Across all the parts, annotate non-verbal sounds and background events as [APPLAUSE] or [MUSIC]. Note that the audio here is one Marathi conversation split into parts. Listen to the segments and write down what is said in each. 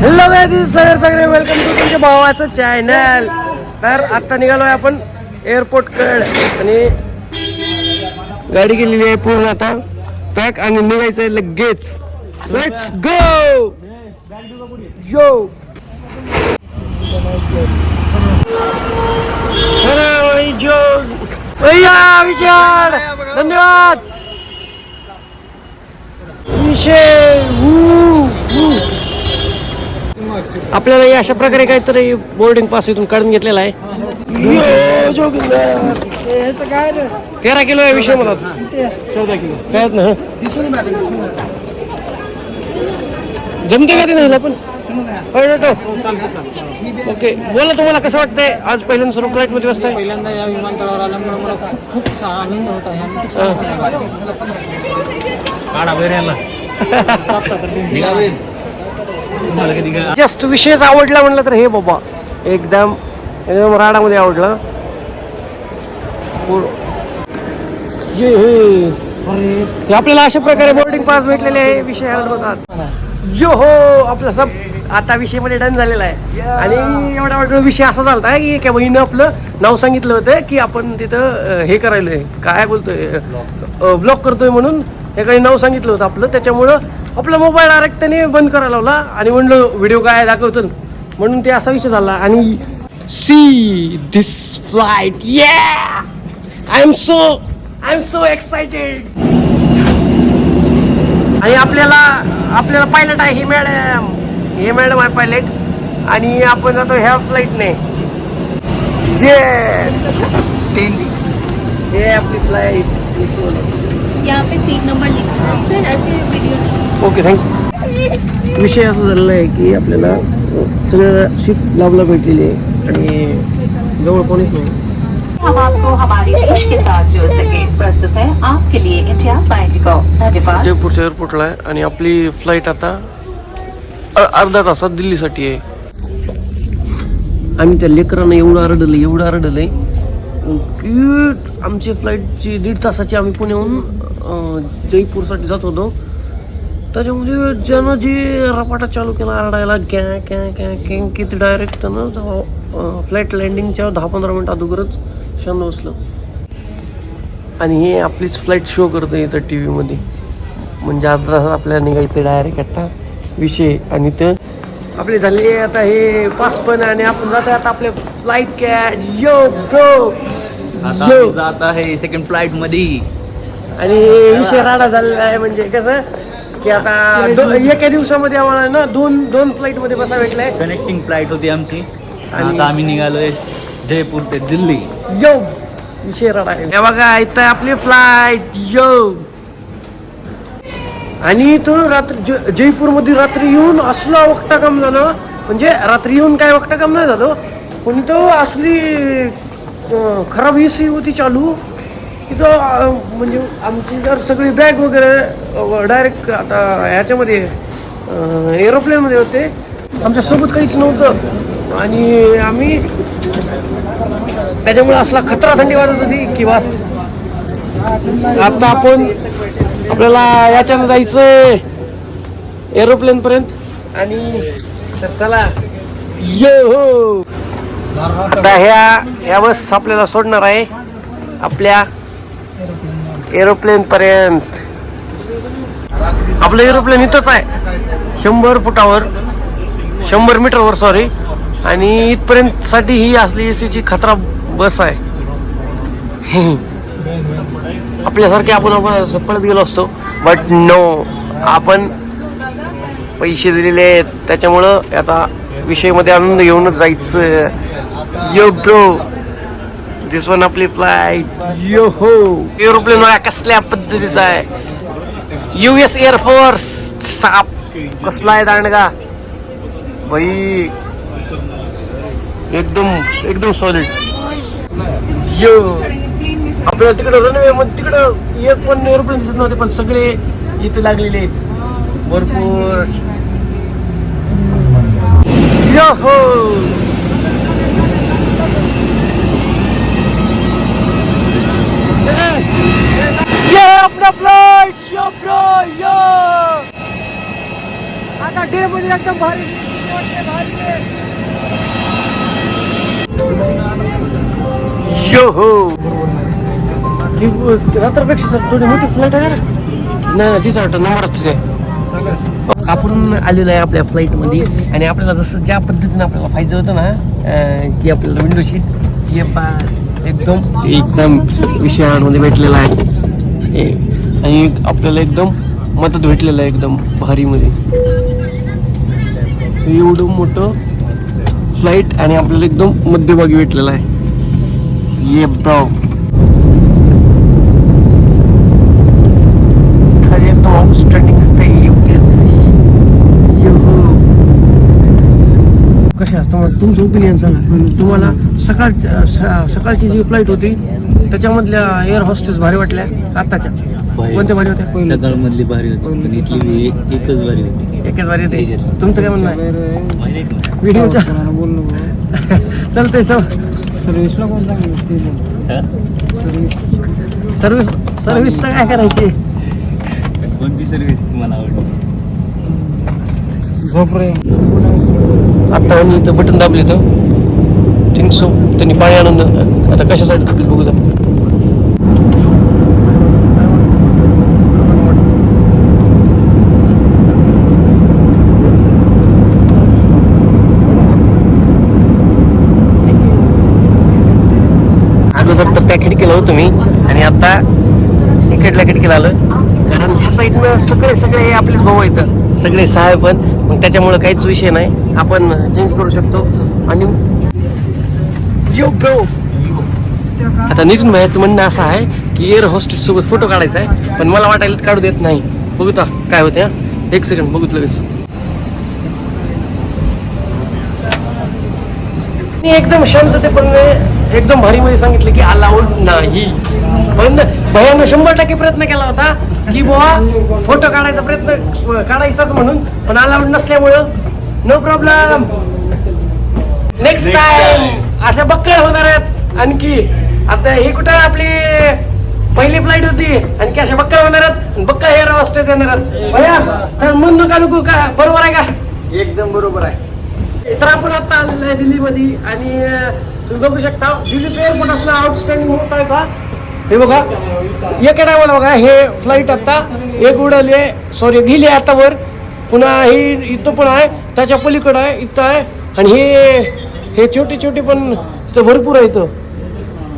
हॅलो सगळे सगळे वेलकम टू तुमच्या भावाचं चॅनल तर आता निघालोय आपण एअरपोर्ट कड. आणि गाडी गेलेली आहे पूर्ण आता. पॅक आणि निघायचंय लगेच. लेट्स गो यो विशाल धन्यवाद. विषय आपल्याला हे अशा प्रकारे काहीतरी बोर्डिंग पास इथून काढून घेतलेला आहे. यो, जोगिंदर. तेरा किलो आहे विषय मला. चौदा किलो. काय ना जमते का ते नाही पण ओके बोला तुम्हाला कसं वाटतंय? आज पहिल्यांदा सर्व फ्लाईटमध्ये बसताय पहिल्यांदा या विमानतळावर आल्यामुळे मला खूप खूप आनंद होत आहे. [LAUGHS] जास्त विषयच आवडला म्हणलं तर हे बाबा एकदम एकदम राडामध्ये आवडला. जे हे आपल्याला अशा प्रकारे बोर्डिंग पास भेटलेले आहे विषय होतात जो हो आपला सब आता विषयमध्ये डन झालेला आहे. आणि एवढा वाटलं विषय असा झाला की एका बहिणीनं आपलं नाव सांगितलं होतं की आपण तिथं हे करायलोय. काय बोलतोय? ब्लॉक करतोय म्हणून एकाने नाव सांगितलं होतं आपलं त्याच्यामुळं आपला मोबाईल डायरेक्ट त्याने बंद करायला लावला आणि म्हणलं व्हिडिओ काय दाखवतो म्हणून ते असा विषय झाला आणि see this flight yeah I am so I am so excited आणि आपल्याला आपल्याला पायलट आहे ही मॅडम हे मॅडम आहे पायलट आणि आपण जातो ह्या फ्लाईटने हे आपली फ्लाईट यहाँ पे सीट नंबर लिखा है। सर ऐसे वीडियो ओके थँक्यू विषय असं झालेला आहे की आपल्याला अ, सगळं शीट लावला भेटलेली आहे आणि जवळ कोणीच नाही. हम आपको हमारी देश के साथ जोड़ सके। प्रस्तुत है आपके लिए इंडिया बाइंडिगो धन्यवाद। जयपूरच्या एअरपोर्टला आहे आणि आपली फ्लाईट आता अर्धा तासात दिल्लीसाठी आहे. आम्ही त्या लेकरांना एवढं आरडलं एवढं आरडलंय. की आमची फ्लाईटची दीड तासाची आम्ही पुण्याहून जयपूरसाठी जात होतो. त्याच्यामध्ये ज्यानं जी रपाटा चालू केला आरडायला कॅ कॅ कॅ कॅ की ते डायरेक्ट त्यानं फ्लाईट लँडिंगच्या दहा पंधरा मिनिट अगोदरच शांत बसलं. आणि हे आपलीच फ्लाईट शो करतं इथं टी व्हीमध्ये म्हणजे आता आपल्याला निघायचं डायरेक्ट आता विषय आणि ते आपले झालेली आहे आता हे पास पण आणि आपण जात आता आपल्या फ्लाईट कॅट यो ब्रो आता जात आहे सेकंड फ्लाईटमध्ये आणि विषय राडा झालेला आहे म्हणजे कसं की आता दो- एका दिवसामध्ये आम्हाला ना दोन दोन फ्लाईटमध्ये बसा भेटलाय कनेक्टिंग फ्लाईट होती आमची. आणि- आता आम्ही निघालोय जयपूर ते दिल्ली. यो विषय राडा आहे. हे बघा इथं आपली फ्लाईट यो. आणि तो रात्री ज जयपूरमध्ये रात्री येऊन असला वक्ता काम झालं. म्हणजे रात्री येऊन काय वक्ता काम नाही झालं. पण तो असली अं, खराब ए सी होती चालू. की तो म्हणजे आमची जर सगळी बॅग वगैरे डायरेक्ट आता ह्याच्यामध्ये एरोप्लेनमध्ये होते. आमच्यासोबत काहीच नव्हतं. आणि आम्ही त्याच्यामुळे असला खतरा थंडी वाजत होती की बस. आता आपण आपल्याला याच्यानं जायचं एरोप्लेन पर्यंत. आणि तर चला. ये हो आता ह्या ह्या बस आपल्याला सोडणार आहे. आपल्या एरोप्लेन पर्यंत. आपलं एरोप्लेन इथंच आहे. शंभर फुटावर शंभर मीटरवर सॉरी आणि इथपर्यंत साठी ही असली एस ची खतरा बस आहे. [LAUGHS] आपल्यासारखे आपण आपण पळत गेलो असतो. बट नो आपण पैसे दिलेले आहेत. त्याच्यामुळं याचा विषयमध्ये आनंद घेऊनच जायचं. योग्य दिस वन आपली फ्लाईट यो हो एरोप्लेन कसल्या पद्धतीचा आहे. यू एस एअरफोर्स साप. कसला आहे दांडगा? भाई एकदम एकदम सॉलिड यो आपल्याला तिकडं रनवे मध्ये तिकडं एक पण एरोप्लेन दिसत नव्हते पण सगळे इथे लागलेले आहेत. भरपूर. हो आपला फ्लाईट यो ब्रो यो आता डे मध्ये एकदम भारी यो हो ती रात्रपेक्षा सर थोडी मोठी फ्लाईट आहे ना? नाही तीच वाटतं नंबरच आहे. आपण आलेलो आहे आपल्या फ्लाईटमध्ये आणि आपल्याला जसं ज्या पद्धतीने आपल्याला पाहिजे होतं ना की आपल्याला विंडो सीट हे एकदम एकदम विषयामध्ये भेटलेला आहे. हे. आणि आपल्याला एकदम मदत भेटलेलं आहे एकदम भारीमध्ये एवढं मोठं फ्लाईट आणि आपल्याला एकदम मध्यभागी भेटलेलं आहे. ये ब्रो कशा तुम्हाला तुमचं ओपिनियन सांगा. तुम्हाला सकाळ सकाळची जी फ्लाईट होती त्याच्यामधल्या एअर हॉस्टेस भारी वाटल्या का आत्ताच्या कोणत्या भारी होत्या सकाळ मधली भारी होती. पण इथली बी एक एकच भारी होती. एकच भारी होते. तुमचं काय म्हणणं आहे? व्हिडिओच्या चालतंय चल. सर्व्हिसला कोण चांगली ते बोल. हा? सर्व्हिस सर्व्हिस सर्व्हिसचं काय करायची? कोणती सर्विस तुम्हाला आवडली? झोप रे. आता आम्ही इथं बटन दाबले तर थिंक सो त्यांनी पाणी आणून आता कशासाठी दाबले बघू तर. त्या खिडकीला होतो मी आणि आता इकडल्या खिडकीला आलं. कारण ह्या साईडनं सगळे सगळे हे आपलेच भाऊ इथं सगळे साहेब पण. मग त्याच्यामुळं काहीच विषय नाही. आपण चेंज करू शकतो. आणि यो आता नितीन भाईचं म्हणणं असं आहे की एअर हॉस्टेल सोबत फोटो काढायचा आहे. पण मला वाटायला तर काढू देत नाही. बघू का काय होते हा. एक सेकंड बघू लगेच मी एकदम शांततेपणे एकदम भारीमध्ये सांगितलं की अलाउड नाही. पण भयानं शंभर टक्के प्रयत्न केला होता की बुवा फोटो काढायचा प्रयत्न काढायचाच म्हणून पण अलाउड नसल्यामुळं नो प्रॉब्लेम नेक्स्ट टाइम अशा बक्कळ होणार आहेत. आणखी आता ही कुठं आपली पहिली फ्लाईट होती आणखी अशा बक्कळ होणार आहेत. बक्कळ हेअर हॉस्टेस येणार आहेत. भैया तर म्हणू का नको का? बरोबर आहे का? एकदम बरोबर आहे. तर आपण आता आलेलो आहे दिल्लीमध्ये आणि तुम्ही बघू शकता दिल्लीचं एअरपोर्ट असला आउटस्टँडिंग मोठं आहे का? हे बघा एका टायमाला बघा हे फ्लाईट आता एक उडाली सॉरी गेली आहे आता वर. पुन्हा ही इथं पण आहे त्याच्या पलीकडं आहे इथं आहे. आणि हे हे छोटे छोटे पण इथं भरपूर आहे इथं.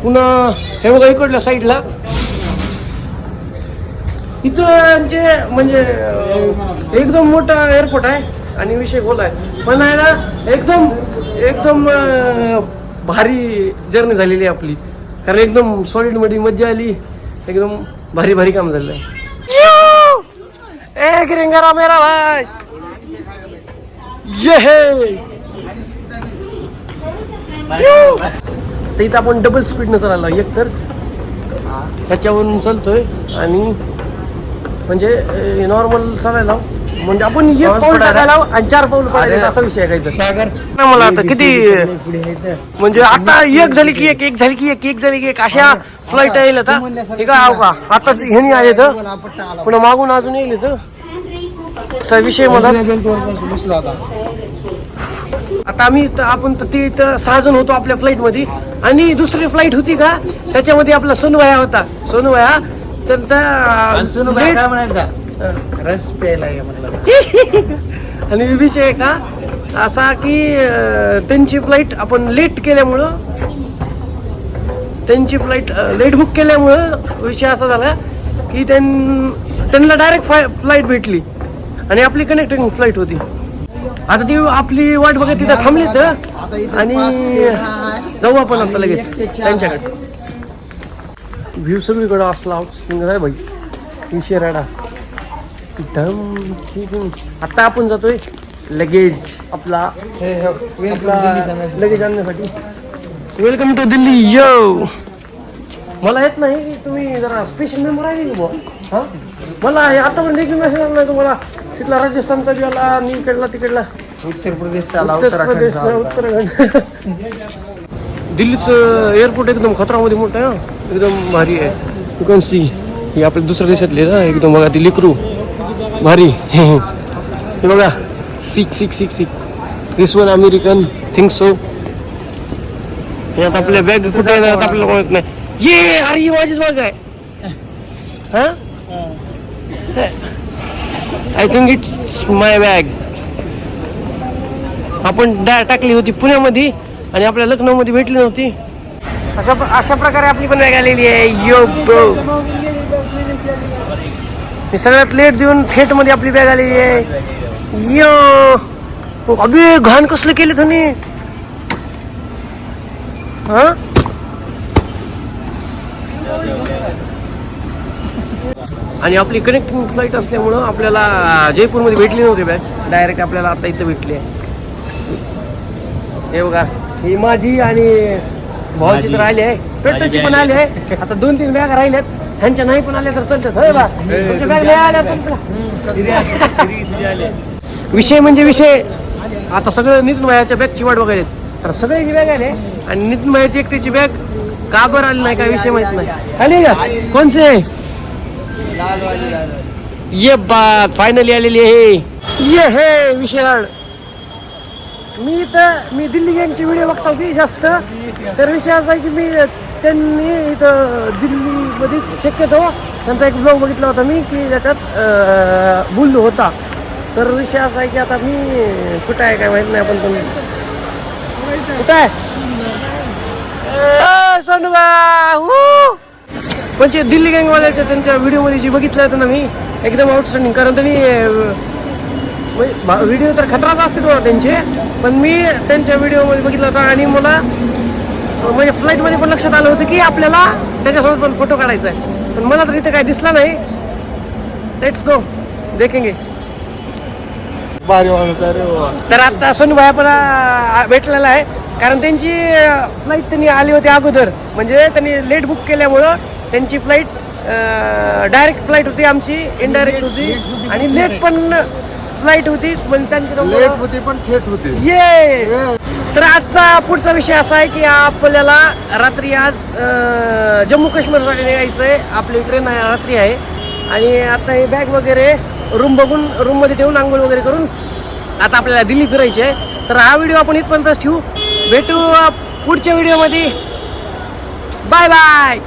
पुन्हा हे बघा इकडल्या साईडला इथं जे म्हणजे एकदम मोठा एअरपोर्ट आहे. आणि विषय आहे पण आहे ना एकदम एकदम भारी जर्नी झालेली आहे आपली. कारण एकदम सॉलिडमध्ये मज्जा आली. एकदम भारी भारी काम झालेलं आहे. एक रिंगारा मेरा भाई. ये है. तर इथं आपण डबल स्पीडनं चालायला एक तर. ह्याच्यावरून चालतोय आणि म्हणजे नॉर्मल चालायला म्हणजे आपण एक पाऊल टाकायला आणि चार पाऊल पडायला असा विषय आहे काही सागर मला आता किती म्हणजे आता एक झाली की एक एक झाली की एक एक झाली की एक अशा फ्लाईट येईल आता. हे काय आहो का? आता ह्यानी आले तर पुन्हा मागून अजून येईल तर असा विषय मला आता. आम्ही इथं- आपण तर ते इथं सहा जण होतो आपल्या फ्लाईटमध्ये. आणि दुसरी फ्लाईट होती का? त्याच्यामध्ये आपला सोनवया होता. सोनवया त्यांचा late- काय म्हणायचं? रस प्यायला म्हटलं आणि विषय आहे का? असा की त्यांची फ्लाईट आपण लेट केल्यामुळं त्यांची फ्लाईट लेट बुक केल्यामुळं विषय असा झाला की त्यां त्यांना डायरेक्ट फ्लाईट भेटली. आणि आपली कनेक्टिंग फ्लाईट होती. आता ती आपली वाट बघत तिथं थांबली तर आणि जाऊ आपण आता लगेच त्यांच्याकडे. व्ह्यू सगळीकडे असला आउटस्टिंग आहे भाई. विषय राडा. एकदम ठीक आहे. आता आपण जातोय लगेज आपला आपला लगेज आणण्यासाठी. वेलकम टू दिल्ली यो मला येत नाही तुम्ही जरा स्पेशल मेंबर आहे की बुवा? हा? मला हे आतापर्यंत एक मेसेज आला नाही तुम्हाला. तिथला राजस्थानचा बी आला आणि इकडला तिकडला. उत्तर प्रदेशचा आला उत्तर प्रदेश उत्तराखंड. दिल्लीचं एअरपोर्ट एकदम खतरामध्ये मोठं आहे. एकदम भारी आहे. यू कॅन सी हे आपल्या दुसऱ्या देशातले ना एकदम बघा ती लिकरू भारी. हे बघा. Sick sick sick sick this one American think so यात आपल्या बॅग कुठे आहे आता आपल्याला कळत नाही. ये अरे ही माझीच बॅग आहे. हा? I think it's my bag आपण डा टाकली होती पुण्यामध्ये आणि आपल्या लखनौमध्ये भेटली नव्हती. अशा अशा प्रकारे आपली पण बॅग आलेली आहे. यो ब्रो मी सगळ्यात लेट देऊन थेटमध्ये आपली बॅग आलेली आहे. यो अबे घाण कसलं केले तुम्ही? हा? आणि आपली कनेक्टिंग फ्लाईट असल्यामुळं आपल्याला जयपूरमध्ये भेटली नव्हती बॅग डायरेक्ट आपल्याला आता इथं भेटली आहे. हे बघा ही माझी आणि भावाची तर आली आहे. पेट्रोलची पण आली आहे. आता दोन तीन बॅग राहिल्यात. ह्यांच्या नाही पण आल्या तर चालतात होय बा? तुमच्या बॅग नाही आल्या चालतं. विषय म्हणजे विषय. आता सगळं नितीन भायाच्या बॅगची वाट बघायला तर सगळ्याची बॅग आले. आणि नितीन भायाची एकट्याची बॅग का बरं आली नाही काय विषय माहीत नाही. आली का? कोणचे? ये बात फायनली आलेली आहे ये हे विशाल. मी तर मी दिल्ली गँगची व्हिडिओ बघतो की जास्त. तर विषय असा आहे की मी त्यांनी इथं दिल्लीमध्येच शक्यतो त्यांचा एक ब्लॉग बघितला होता मी की त्याच्यात बुल होता. तर विषय असा आहे की आता मी कुठं आहे काय माहीत नाही आपण पण. कुठं आहे? अं, सोनूबा म्हणजे दिल्ली गँगवाल्याच्या त्यांच्या व्हिडिओमध्ये जी बघितलं होतं ना मी एकदम आउटस्टँडिंग कारण त्यांनी व्हिडिओ तर खतराच असते थोडा त्यांचे पण मी त्यांच्या व्हिडिओमध्ये बघितला होता आणि मला म्हणजे फ्लाईटमध्ये पण लक्षात आलं होतं की आपल्याला त्याच्यासोबत पण फोटो काढायचा आहे. पण मला तर इथे काय दिसला नाही. लेट्स गो देखेंगे. तर आता सोनूभाई पण अं, भेटलेला आहे. कारण त्यांची फ्लाईट त्यांनी आली होती अगोदर. म्हणजे त्यांनी लेट बुक केल्यामुळं त्यांची फ्लाईट डायरेक्ट फ्लाईट होती आमची इनडायरेक्ट होती. आणि लेट पण फ्लाईट होती. पण त्यांची लेट होती पण थेट होती. ये तर आजचा पुढचा विषय असा आहे की आपल्याला रात्री आज जम्मू काश्मीरसाठी निघायचं आहे. आपली ट्रेन आहे रात्री आहे. आणि आता हे बॅग वगैरे रूम बघून रूममध्ये ठेवून आंघोळ वगैरे करून आता आपल्याला दिल्ली फिरायची आहे. तर हा व्हिडिओ आपण इथपर्यंतच ठेवू. भेटू पुढच्या व्हिडिओमध्ये बाय बाय